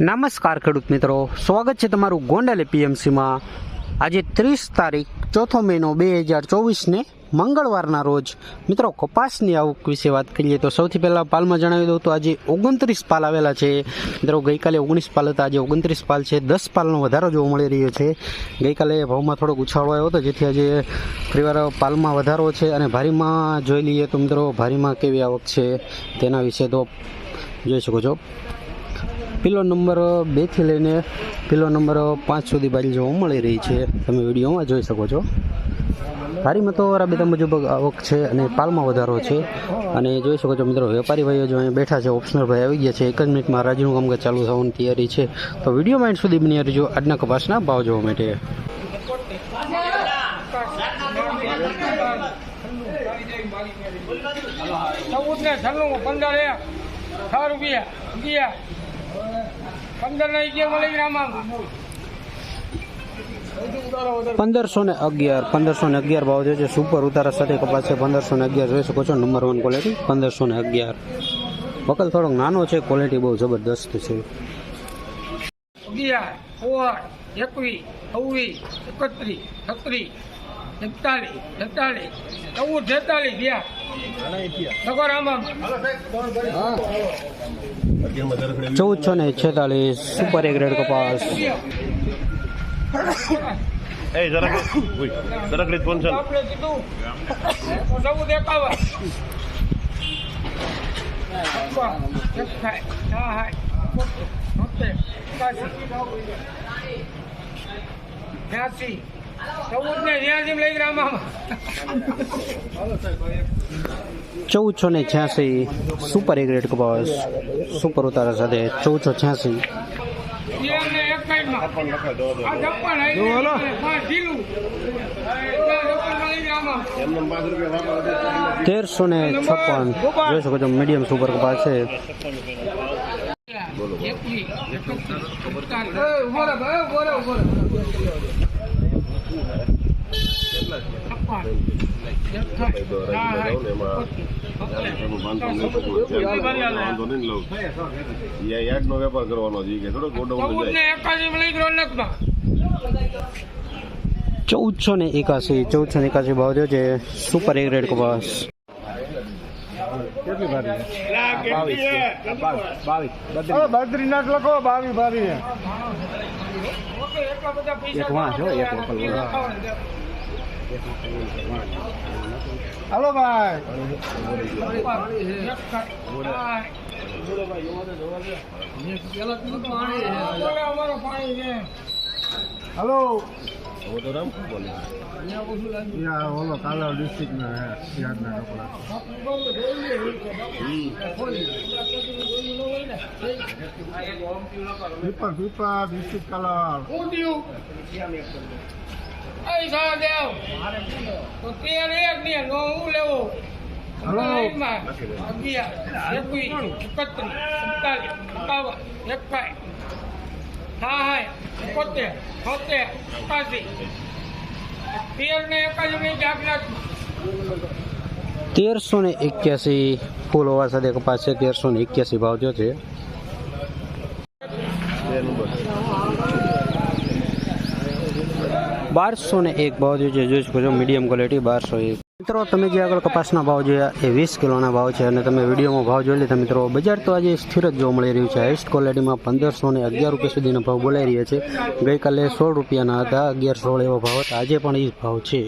નમસ્કાર ખેડૂત મિત્રો. સ્વાગત છે તમારું ગોંડલ પીએમસીમાં. આજે ત્રીસ તારીખ, ચોથો મહિનો બે હજાર ચોવીસને મંગળવારના રોજ. મિત્રો, કપાસની આવક વિશે વાત કરીએ તો સૌથી પહેલાં પાલમાં જણાવી દઉં તો આજે ઓગણત્રીસ પાલ આવેલા છે. મિત્રો, ગઈકાલે ઓગણીસ પાલ હતા, આજે ઓગણત્રીસ પાલ છે. દસ પાલનો વધારો જોવા મળી રહ્યો છે. ગઈકાલે ભાવમાં થોડોક ઉછાળો આવ્યો હતો, જેથી આજે ફરીવાર પાલમાં વધારો છે અને ભારીમાં જોઈ લઈએ તો મિત્રો, ભારીમાં કેવી આવક છે તેના વિશે તો જોઈ શકો છો. પિલો નંબર બેથી લઈને પિલો નંબર પાંચ સુધી બારી જોવા મળી રહી છે. તમે વિડીયોમાં જોઈ શકો છો. ભારીમાં તો રાબેતા મુજબ આવક છે અને પાલમાં વધારો છે. અને જોઈ શકો છો મિત્રો, વેપારી ભાઈઓ જો અહીંયા બેઠા છે ઓપ્શનલ ભાઈ આવી ગયા છે. એક જ મિનિટમાં રાજુનું કામકાજ ચાલુ થવાની તૈયારી છે. તો વીડિયો માઇન્ડ સુધી બની રહીજો. આજના કપાસના ભાવ જોવા માટે. રૂપિયા અગિયાર પંદર ને અગિયાર મળી ગ્રામમાં પંદરસો ને અગિયાર પંદરસો ને અગિયાર ભાવ જે છે સુપર ઉતારા સાથે કપાસ છે પંદરસો ને અગિયાર જોઈ શકો છો નંબર વન ક્વોલિટી પંદરસો ને અગિયાર. વકલ થોડોક નાનો છે ક્વોલિટી બહુ જબરદસ્ત છે. અગિયાર સોળ એકવીસ છવ્વીસ એકત્રીસ છત્રીસ એકતાલીસ એકતાલીસ ચૌદ છેતાલીસ ગયા સગર ચૌદ છો ને છેતાલીસ સુપર એક રેડ કપાસ. એ જરાક ઉઈ, જરાક રીત ફોન છે ને. આપણે કીધું ચૌદ એકાવન. છપ્પન, એકસાઠ, એકાસી, ચૌદ ને ત્યાંસી લઈ ગ્રામમાં ચૌદસો ને છ્યાસી સુપર એ ગ્રેડ કપાસ સુપર ઉતારા સાથે ચૌદસો છ્યાસી. ને એકાઈમાં આ છપ્પન આવી પાંચ ઢીલું છપ્પન લઈ ગ્રામમાં એમને પાંચ રૂપિયા વાપરો તેરસો ને છપ્પન. જોઈ શકો છો મીડિયમ સુપર કપાસ છે. એકવીસ એકત્રીસ એકતાલીસ ઊભો રહે ભાઈ ઊભો રહે ઊભો રહે છપ્પન એકસઠ વાંધો નહીં લઉં એ યાદ નો વેપાર કરવાનો છે ઈ કે થોડો ગોડાઉન ચૌદ ને જાય એકાસી મળી રોનકમાં ચૌદસો ને એકાસી ચૌદસો ને એકાસી ભાવ થયો છે સુપર એ ગ્રેડ કપાસ બદ્રીનાથ લખો બાવી બાવી એટલા બધા પૈસા એક વાં છો, એક વકલ વાં. હાલો ભાઈ. હલો. ઓલો કાલા ડિસ્ટ્રિક્ટ ના યાદના કપડા. પીપા પીપા ડિસ્ટ્રિક્ટ ઊંધિયું અહીં સહદેવ તો તેર એક ને નો હું લેવો? અગિયાર એકવીસ એકત્રીસ એકાવન એકાઈ સાઠ એકોતેર છોતેર એકાસી તેર ને એકાસી ની જાગનાથ તેરસો ને એક્યાસી ફૂલ હોવા સાથે કપાસ છે તેરસો ને એક્યાસી ભાવ જો છે. બારસો ને એક ભાવ જે જોઈ શકો છો મીડિયમ ક્વોલિટી બારસો એક. મિત્રો, તમે જે આગળ કપાસના ભાવ જોયા, એ વીસ કિલોના ભાવ છે અને તમે વિડીયોમાં ભાવ જોઈ લીધા મિત્રો, બજાર તો આજે સ્થિર જ જોવા મળી રહ્યું છે. હાઈસ્ટ ક્વોલિટીમાં પંદરસો ને અગિયાર રૂપિયા સુધીના ભાવ બોલાઈ રહ્યા છે. ગઈકાલે સોળ રૂપિયાના હતા અગિયાર સોળ એવો ભાવ હતા. આજે પણ એ ભાવ છે.